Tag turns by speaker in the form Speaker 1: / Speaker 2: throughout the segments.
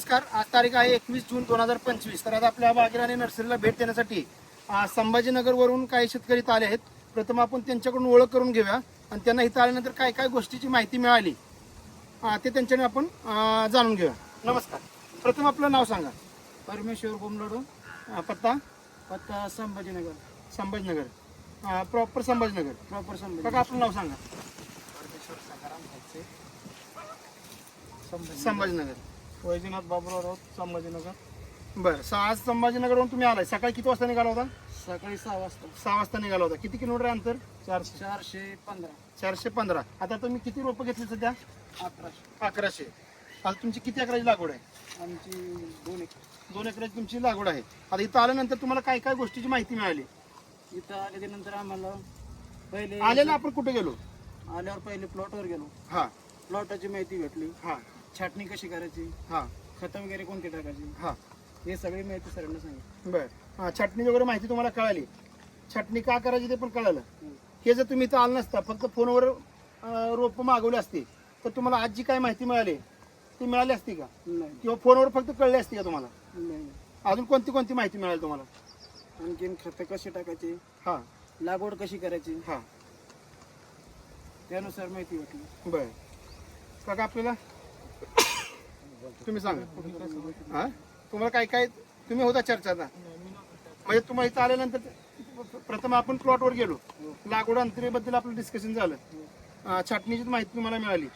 Speaker 1: नमस्कार. आज तारीख आहे एकवीस जून दोन हजार पंचवीस. तर आज आपल्या बागेर आणि नर्सरीला भेट देण्यासाठी आ, संभाजीनगरवरून काही शेतकरी इथं आले आहेत. प्रथम आपण त्यांच्याकडून ओळख करून घेऊया. आणि त्यांना इथं आल्यानंतर काय काय गोष्टीची माहिती मिळाली ते त्यांच्याने आपण जाणून घेऊया. नमस्कार. प्रथम आपलं नाव सांगा.
Speaker 2: परमेश्वर बोमलडो.
Speaker 1: पत्ता?
Speaker 2: पत्ता संभाजीनगर.
Speaker 1: संभाजीनगर. प्रॉपर संभाजीनगर.
Speaker 2: प्रॉपर संभाजी
Speaker 1: काका आपलं नाव सांगा.
Speaker 2: परमेश्वर सकाराम
Speaker 1: संभाजीनगर.
Speaker 2: वैजनाथ बाबुराव राऊत संभाजीनगर.
Speaker 1: बरं सा- आज संभाजीनगरवरून तुम्ही आलाय. सकाळी किती वाजता निघाला होता?
Speaker 2: सकाळी सहा वाजता.
Speaker 1: सहा वाजता निघाला होता. किती किलोमीटर अंतर?
Speaker 2: चारशे. चारशे पंधरा.
Speaker 1: चारशे पंधरा. आता तुम्ही किती रोपं घेतली सध्या?
Speaker 2: अकराशे.
Speaker 1: अकराशे. आता तुमची किती एकराची लागवड आहे?
Speaker 2: आमची दोन एक
Speaker 1: दोन एकराची तुमची लागवड आहे. आता इथं आल्यानंतर तुम्हाला काय काय गोष्टीची माहिती मिळाली?
Speaker 2: इथं आल्यानंतर आम्हाला पहिले
Speaker 1: आलेला आपण कुठे गेलो?
Speaker 2: आल्यावर पहिले प्लॉटवर गेलो.
Speaker 1: हा.
Speaker 2: प्लॉटाची माहिती भेटली.
Speaker 1: हा.
Speaker 2: छाटणी कशी करायची?
Speaker 1: हा.
Speaker 2: खतं वगैरे कोणती टाकायची?
Speaker 1: हा.
Speaker 2: हे सगळी माहिती सरांना सांगितली.
Speaker 1: बर. हा छाटणी वगैरे माहिती तुम्हाला कळाली. छाटणी का करायची ते पण कळालं. हे जर तुम्ही इथं आलं नसता फक्त फोनवर रोप मागवली असती तर तुम्हाला आज जी काय माहिती मिळाली? ती मिळाली असती का?
Speaker 2: नाही.
Speaker 1: किंवा फोनवर फक्त कळली असती का तुम्हाला?
Speaker 2: नाही.
Speaker 1: अजून कोणती कोणती माहिती मिळाली तुम्हाला?
Speaker 2: आणखीन खतं कशी टाकायची?
Speaker 1: हा.
Speaker 2: लागवड कशी करायची?
Speaker 1: हा.
Speaker 2: त्यानुसार माहिती भेटली.
Speaker 1: बर. काका आपल्याला तुम्ही सांगा. हा? तुम्हाला काय काय तुम्ही होता चर्चाचा. म्हणजे तुम्हाला इथं आल्यानंतर प्रथम आपण प्लॉटवर गेलो. लागवड अंतरीबद्दल आपलं डिस्कशन झालं. छाटणीची माहिती तुम्हाला मिळाली.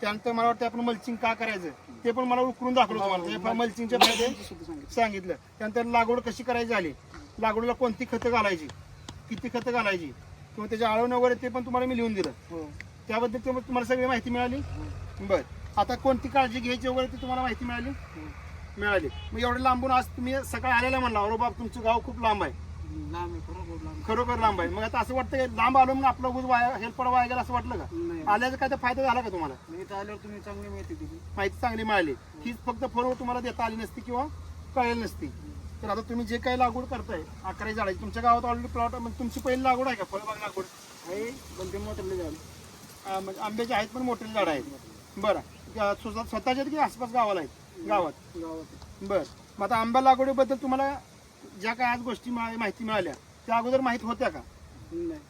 Speaker 1: त्यानंतर मला वाटतं आपण मल्चिंग का करायचं? ते पण मला उकरून दाखवलं तुम्हाला. मल्चिंगच्या फायदे
Speaker 2: सांगितलं.
Speaker 1: त्यानंतर लागवड कशी करायची झाली? लागवडीला कोणती खतं घालायची? किती खतं घालायची? किंवा त्याच्या आळवणं वगैरे ते पण तुम्हाला मी लिहून दिलं.
Speaker 2: हो.
Speaker 1: त्याबद्दल तुम्हाला सगळी माहिती मिळाली? बर. आता कोणती काळजी घ्यायची वगैरे ती तुम्हाला माहिती मिळाली?
Speaker 2: हो.
Speaker 1: मिळाली. मग एवढं लांबून आज तुम्ही सकाळी आलेला म्हणला अरे बाप तुमचं गाव खूप लांब आहे.
Speaker 2: लांब आहे बरोबर लांब
Speaker 1: खरोखर लांब आहे. मग आता असं वाटतं की लांब आलो मग आपलं उगाच वाया हेल्प वाया गेला असं वाटलं का?
Speaker 2: नाही.
Speaker 1: आल्याचा काय तर फायदा झाला का तुम्हाला?
Speaker 2: मी इथं आल्यावर तुम्ही चांगली माहिती दिली.
Speaker 1: माहिती चांगली मिळाली. हीच फक्त फोनवर तुम्हाला देता आली नसती किंवा कळेल नसती. तर आता तुम्ही जे काही लागवड करताय अकरा झाडाची तुमच्या गावात ऑलरेडी प्लॉट म्हणजे तुमची पहिली लागवड आहे का? फळबाग लागवड?
Speaker 2: आहे पण ते मोठे झाले.
Speaker 1: अं, म्हणजे आंब्याचे आहेत पण मोठे झाड आहेत. बरं. अं, स्वतः- स्वतःचे आहेत की आसपास गावाला आहेत? गावात.
Speaker 2: गावात.
Speaker 1: बर. मग आता आंबा लागवडीबद्दल तुम्हाला ज्या काय आज गोष्टी मिळा- माहिती मिळाल्या त्या अगोदर माहीत होत्या का?
Speaker 2: नाही.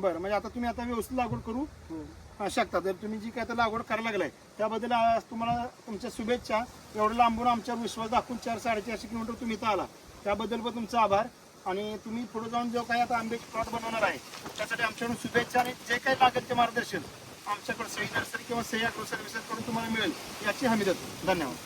Speaker 1: बरं. म्हणजे आता तुम्ही आता व्यवस्थित लागवड करू?
Speaker 2: हो.
Speaker 1: अं, शकता. जर तुम्ही जी काय आता लागवड करायला लागलाय त्याबद्दल आज तुम्हाला तुमच्या शुभेच्छा. एवढं लांबून आमच्यावर विश्वास दाखवून चार साडेचारशे किलोमीटर तुम्ही इथं आला. त्याबद्दल पण तुमचा आभार. आणि तुम्ही पुढे जाऊन जो काही आता आंब्याचे प्लॉट बनवणार आहे त्यासाठी आमच्याकडून शुभेच्छा आणि जे काही लागेल ते मार्गदर्शन. आमच्याकडे सही नर्सरी किंवा सही अॅग्रो सर्व्हिसेसकडून तुम्हाला मिळेल. याची हमी देतो. धन्यवाद.